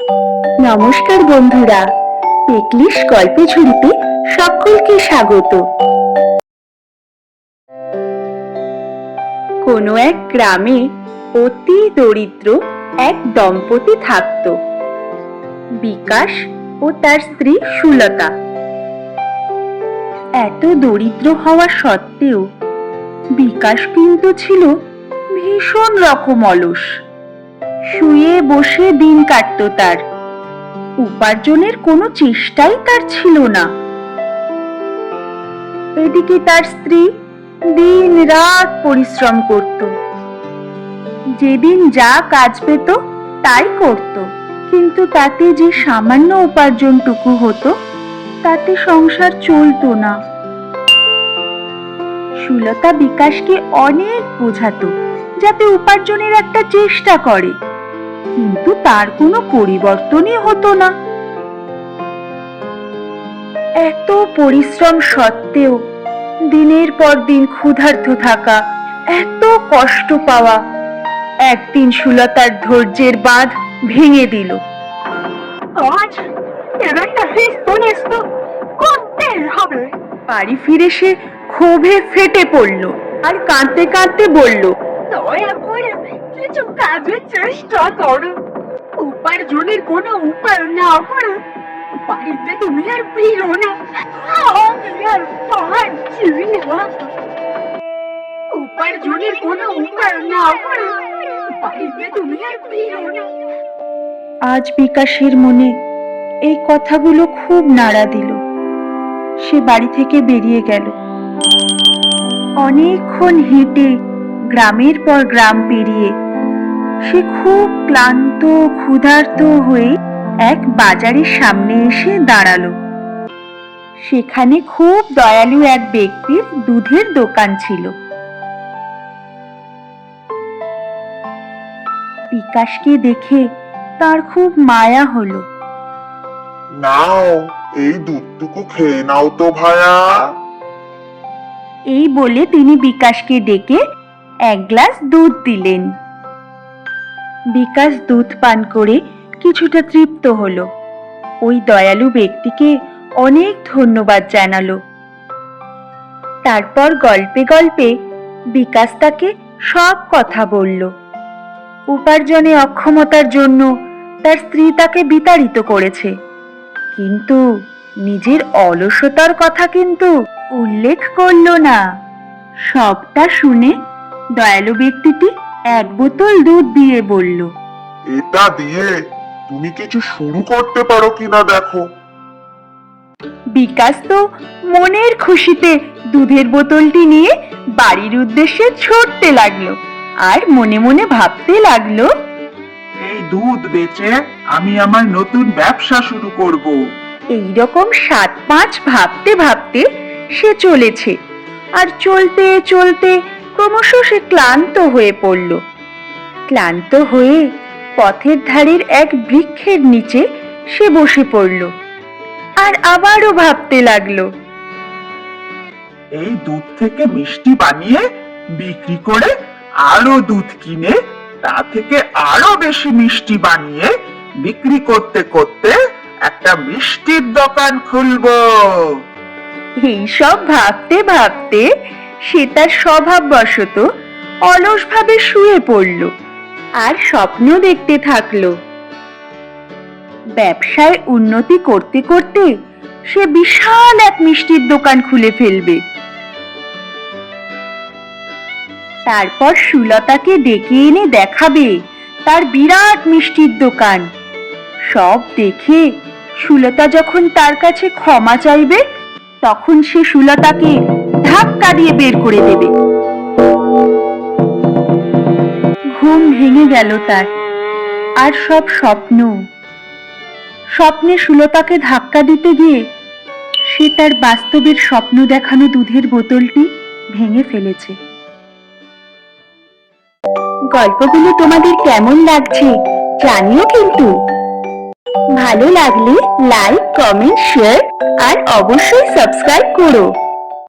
নমস্কার বন্ধুরা পেকলিশ গল্প ঝুড়িতে সকলকে স্বাগত। কোনো এক গ্রামে অতি দরিদ্র এক দম্পতি থাকত। বিকাশ ও তার স্ত্রী সুলতা। এত দরিদ্র হওয়া সত্ত্বেও বিকাশ কিন্তু ছিল ভীষণ রকম অলস। শুয়ে বসে দিন কাটতো তার। উপার্জনের কোনো চেষ্টাই তার ছিল না। এদিকে তার স্ত্রী দিন রাত পরিশ্রম করত। যেদিন যা কাজ পেত তাই করত। কিন্তু তাতে যে সামান্য উপার্জনটুকু হতো, তাতে সংসার চলতো না। সুলতা বিকাশকে অনেক বোঝাতো, যাতে উপার্জনের একটা চেষ্টা করে। কিন্তু তার কোনো পরিবর্তনই হতো না। এত পরিশ্রম সত্ত্বেও দিনের পর দিন ক্ষুধার্ত থাকা এত কষ্ট পাওয়া একদিন সুলতার ধৈর্যের বাঁধ ভেঙে দিল। বাড়ি ফিরে সে ক্ষোভে ফেটে পড়ল আর কাঁদতে কাঁদতে বলল দয়া করে কিছু কাজের চেষ্টা করো। উপার্জনের কোনো উপায় না। করে। বাড়িতে তুমি আর ফিরো না। আজ বিকাশের মনে এই কথাগুলো খুব নাড়া দিল। সে বাড়ি থেকে বেরিয়ে গেল। অনেকক্ষণ হেঁটে গ্রামের পর গ্রাম পেরিয়ে সে খুব ক্লান্ত ক্ষুধার্ত হয়ে এক বাজারের সামনে এসে দাঁড়াল। সেখানে খুব দয়ালু এক ব্যক্তির দুধের দোকান ছিল। বিকাশকে দেখে তার খুব মায়া হলো। নাও এই দুধটুকু খেয়ে নাও তো ভায়া। এই বলে তিনি বিকাশকে ডেকে এক গ্লাস দুধ দিলেন। বিকাশ দুধ পান করে কিছুটা তৃপ্ত হলো। ওই দয়ালু ব্যক্তিকে অনেক ধন্যবাদ জানালো। তারপর গল্পে গল্পে বিকাশ তাকে সব কথা বলল। উপার্জনে অক্ষমতার জন্য তার স্ত্রী তাকে বিতাড়িত করেছে। কিন্তু নিজের অলসতার কথা কিন্তু উল্লেখ করল না। সবটা শুনে দয়ালু ব্যক্তিটি এক বোতল দুধ দিয়ে বলল এটা দিয়ে তুমি কিছু শুরু করতে পারো কিনা দেখো। বিকাশ তো মনের খুশিতে দুধের বোতলটি নিয়ে বাড়ির উদ্দেশ্যে ছুটতে লাগল আর মনে মনে ভাবতে লাগল এই দুধ বেচে আমি আমার নতুন ব্যবসা শুরু করব। এই রকম সাত পাঁচ ভাবতে ভাবতে সে চলেছে। আর চলতে চলতে ক্রমশ সে ক্লান্ত হয়ে পড়ল। ক্লান্ত হয়ে পথের ধারের এক বৃক্ষের নিচে সে বসে পড়ল আর আবারও ভাবতে লাগল এই দুধ থেকে মিষ্টি বানিয়ে বিক্রি করে আরও দুধ কিনে তা থেকে আরও বেশি মিষ্টি বানিয়ে বিক্রি করতে করতে একটা মিষ্টির দোকান খুলবো। এইসব ভাবতে ভাবতে সে তার স্বভাববশত অলসভাবে শুয়ে পড়ল আর স্বপ্ন দেখতে থাকল। ব্যবসায় উন্নতি করতে করতে সে বিশাল এক মিষ্টির দোকান খুলে ফেলবে। তারপর সুলতাকে ডেকে এনে দেখাবে তার বিরাট মিষ্টির দোকান। সব দেখে সুলতা যখন তার কাছে ক্ষমা চাইবে, তখন সে সুলতাকে ধাক্কা দিয়ে বের করে দেবে। ঘুম ভেঙে গেল তার। আর সব স্বপ্ন। স্বপ্নে সুলতাকে ধাক্কা দিতে গিয়ে সে তার বাস্তবের স্বপ্ন দেখানো দুধের বোতলটি ভেঙে ফেলেছে। গল্পগুলো তোমাদের কেমন লাগছে জানিও কিন্তু। ভালো লাগলে লাইক, কমেন্ট, শেয়ার আর অবশ্যই সাবস্ক্রাইব করো।